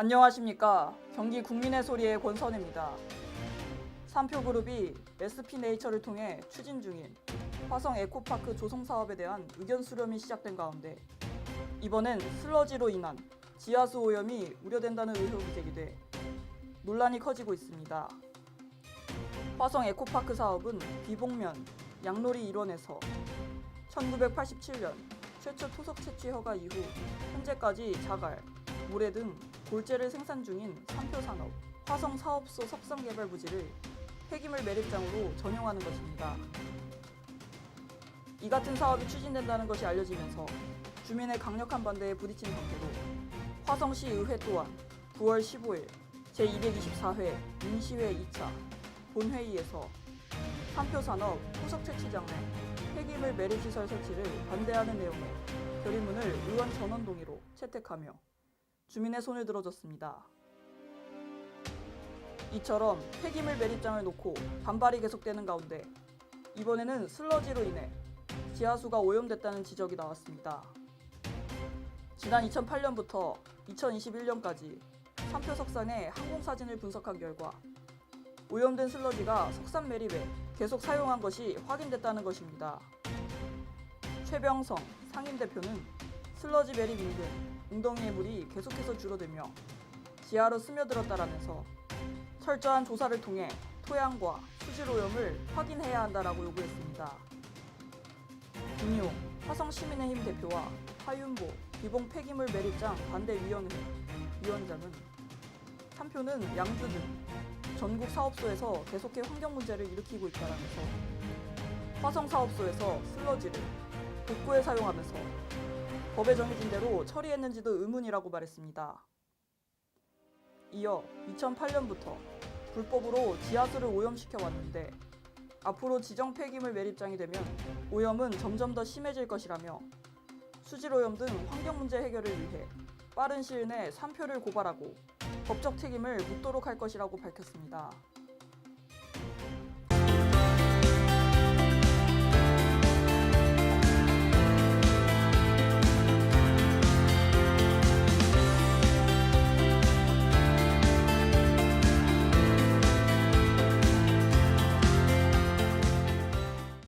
안녕하십니까. 경기 국민의 소리의 권선입니다. 삼표그룹이 SP네이처를 통해 추진 중인 화성 에코파크 조성 사업에 대한 의견 수렴이 시작된 가운데 이번엔 슬러지로 인한 지하수 오염이 우려된다는 의혹이 제기돼 논란이 커지고 있습니다. 화성 에코파크 사업은 비봉면 양놀이 일원에서 1987년 최초 토속 채취 허가 이후 현재까지 자갈, 모래 등 골재를 생산 중인 삼표 산업 화성 사업소 석상 개발 부지를 폐기물 매립장으로 전용하는 것입니다. 이 같은 사업이 추진된다는 것이 알려지면서 주민의 강력한 반대에 부딪힌 상태로 화성시 의회 또한 9월 15일 제224회 임시회 2차 본회의에서 삼표 산업 토속 채취장 내 폐기물 매립 시설 설치를 반대하는 내용의 결의문을 의원 전원 동의로 채택하며 주민의 손을 들어줬습니다. 이처럼 폐기물 매립장을 놓고 반발이 계속되는 가운데 이번에는 슬러지로 인해 지하수가 오염됐다는 지적이 나왔습니다. 지난 2008년부터 2021년까지 삼표 석산의 항공 사진을 분석한 결과 오염된 슬러지가 석산 매립에 계속 사용한 것이 확인됐다는 것입니다. 최병성 상임 대표는 슬러지 매립 인근 웅덩이의 물이 계속해서 줄어들며 지하로 스며들었다라면서 철저한 조사를 통해 토양과 수질 오염을 확인해야 한다라고 요구했습니다. 김용 화성 시민의힘 대표와 하윤보 비봉 폐기물 매립장 반대위원회 위원장은 삼표는 양주 등 전국 사업소에서 계속해 환경 문제를 일으키고 있다라면서 화성 사업소에서 슬러지를 복구에 사용하면서 법에 정해진 대로 처리했는지도 의문이라고 말했습니다. 이어 2008년부터 불법으로 지하수를 오염시켜 왔는데 앞으로 지정 폐기물 매립장이 되면 오염은 점점 더 심해질 것이라며 수질 오염 등 환경 문제 해결을 위해 빠른 시일 내 3표를 고발하고 법적 책임을 묻도록 할 것이라고 밝혔습니다.